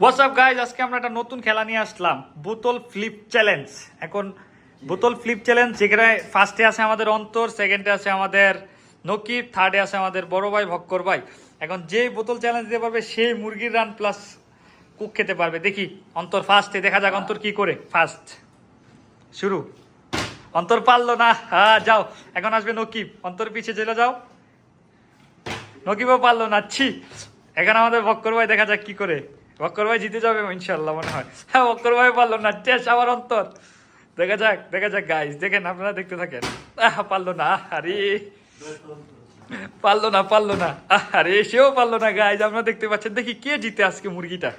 WhatsApp guys আজকে আমরা একটা নতুন খেলা নিয়ে আসলাম, বোতল ফ্লিপ চ্যালেঞ্জ। এখন বোতল ফ্লিপ চ্যালেঞ্জ, যেখানে ফার্স্টে আছে আমাদের অন্তর সেকেন্ডে আছে আমাদের নকিব থার্ডে আছে আমাদের বড় ভাই, ভক্কর ভাই। এখন যেই বোতল চ্যালেঞ্জ দিতে পারবে, সেই মুরগির রান প্লাস কুক খেতে পারবে। দেখি, অন্তর ফার্স্টে দেখা যাক অন্তর কি করে। ফার্স্ট শুরু। অন্তর পারল না হ্যাঁ যাও। এখন আসবে নকিব অন্তর পিছে চলে যাও। নকিবও পারল না, ছি। এখানে আমাদের বক্কর ভাই দেখা যাক কি করে। বক্কর ভাই জিতে যাবে ইনশাল্লাহ মনে হয়। হ্যাঁ বক্কর ভাই পারল না টেস আমার অন্তর। দেখা যাক দেখা যাক গাইজ দেখেন আপনারা দেখতে থাকেন। আহ, পারল না, আরে। পারল না পারল না আরে, সেও পারল না গাইজ আপনারা দেখতে পাচ্ছেন। দেখি কে জিতে আজকে মুরগিটা।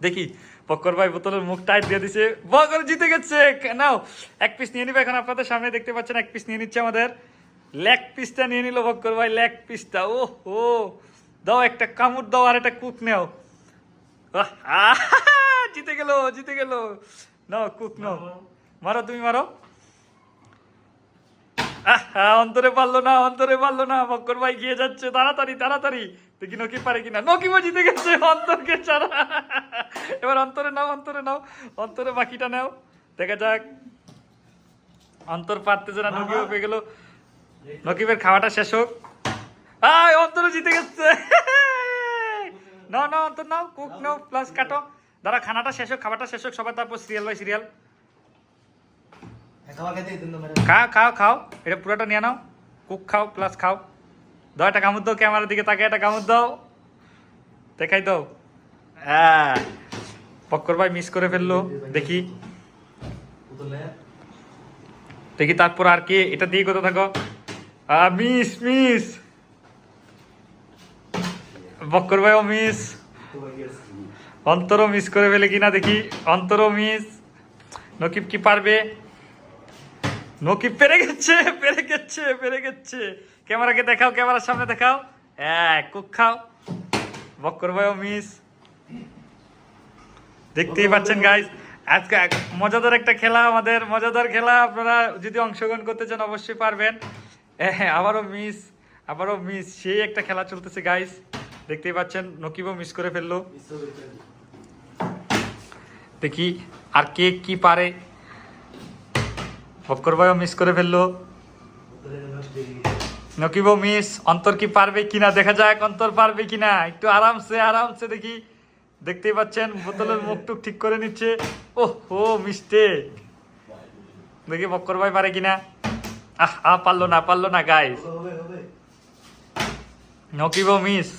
দেখি বক্কর ভাই বোতলের মুখ টাইট দিয়ে দিছে। বক্কর জিতে গেছে, নাও, এক পিস নিয়ে নিবে এখন আপনাদের সামনে, দেখতে পাচ্ছেন, এক পিস নিয়ে নিচ্ছে আমাদের। লেগ পিসটা নিয়ে নিল বক্কর ভাই লেগ পিসটা ও ও দাও একটা কামড় দাও আর একটা কুক নেও। জিতে গেল জিতে গেল। নাও কুক নাও। মারো। তুমি মারো। অন্তরে পারল না অন্তরে পারল না। বক্কর ভাই গিয়ে যাচ্ছে তাড়াতাড়ি তাড়াতাড়ি। দেখি নকি পারে কিনা। নকিও জিতে গেছে অন্তরকে ছাড়া। এবার অন্তরে নাও অন্তরে নাও। অন্তরে বাকিটা নাও। দেখা যাক। অন্তর পারতেছে না নকিও পেয়ে গেল। নকিবের খাওয়াটা শেষ হোক। আয় অন্তর জিতে গেছে। নাও নাও অন্তর নাও কুক নাও প্লাস কাটো। দাঁড়া খানাটা শেষ হোক খাবারটা শেষ হোক সবাই তারপর সিরিয়াল বাই সিরিয়াল খেতে খাও খাও খাও এটা পুরোটা নিয়ে নাও। কুক খাও প্লাস খাও। দাও একটা কামড় দাও ক্যামেরার দিকে তাকে একটা কামড় দাও। দেখাই দাও। হ্যাঁ। পক্কর ভাই মিস করে ফেলল দেখি। দেখি তারপর আর কি এটা দিয়ে কোথাও থাকো। মিস মিস বক্কর ভাইও মিস অন্তরও মিস করে ফেলে কিনা দেখি। অন্তরও মিস নকিব কি পারবে? নকিব পেরে গেছে পেরে গেছে পেরে গেছে। ক্যামেরাকে দেখাও, ক্যামেরার সামনে দেখাও। হ্যাঁ কুক খাও। বক্কর মিস দেখতেই পাচ্ছেন গাইস আজকে এক- মজাদার একটা খেলা আমাদের, মজাদার খেলা। আপনারা যদি অংশগ্রহণ করতে চান, অবশ্যই পারবেন। হ্যাঁ আবারও মিস আবারও মিস সেই একটা খেলা চলতেছে গাইস দেখতেই পাচ্ছেন নকিবও মিস করে ফেলল। দেখি আর কে কি পারে। ফক্কর ভাইও মিস করে ফেলল। নকিব মিস অন্তর কি পারবে কিনা দেখা যাক অন্তর পারবে কিনা। একটু আরামসে আরামসে দেখি। দেখতেই পাচ্ছেন বোতলের মুখ টুক ঠিক করে নিচ্ছে। ও হো মিস্টেক দেখি ফক্কর ভাই পারে কিনা। আহ আহ পারল না পারল না গাইস হবে মিস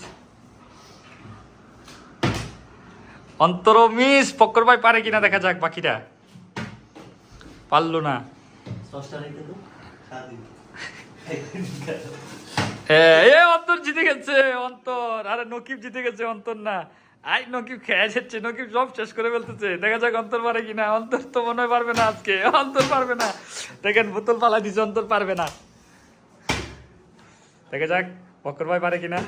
অন্তরও মিস ফক্কর ভাই পারে কিনা দেখা যাক বাকিটা। পারল না। এ অন্তর জিতে গেছে অন্তর। আরে নকিব জিতে গেছে অন্তর না। আই নকিব খেয়ে যাচ্ছে নকিব সব শেষ করে ফেলতেছে। দেখা যাক অন্তর পারে কিনা। অন্তর তো মনে হয় পারবে না আজকে। অন্তর পারবে না। দেখেন বোতল পালা দিছে অন্তর পারবে না। দেখা যাক বক্কর ভাই পারে কিনা।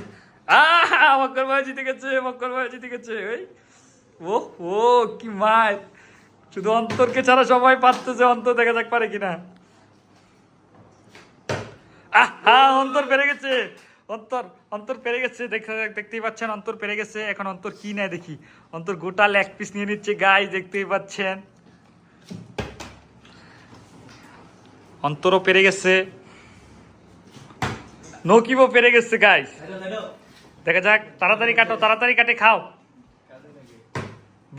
আহ বক্কর ভাই জিতে গেছে বক্কর ভাই জিতে গেছে। ওই। ও ও কি মার শুধু অন্তরকে ছাড়া সবাই পারতেছে অন্তর দেখা যাক পারে কিনা। আহা অন্তর পেরে গেছে। অন্তর অন্তর পেরে গেছে। দেখতে দেখতেই পাচ্ছেন অন্তর পেরে গেছে। এখন অন্তর কি নেয় দেখি। অন্তর গোটা লেগ পিস নিয়ে নিচ্ছে। গাই দেখতেই পাচ্ছেন। অন্তরও পেরে গেছে। নকিবও পেরে গেছে গাইস দেখা যাক তাড়াতাড়ি কাটো তাড়াতাড়ি কাটে খাও।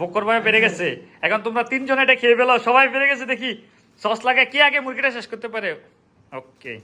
বকর ভাই বেড়ে গেছে। এখন তোমরা তিনজন এটা খেয়ে ফেলো, সবাই বেড়ে গেছে দেখি। সস লাগে কি আগে মুরগিটা শেষ করতে পারে? ওকে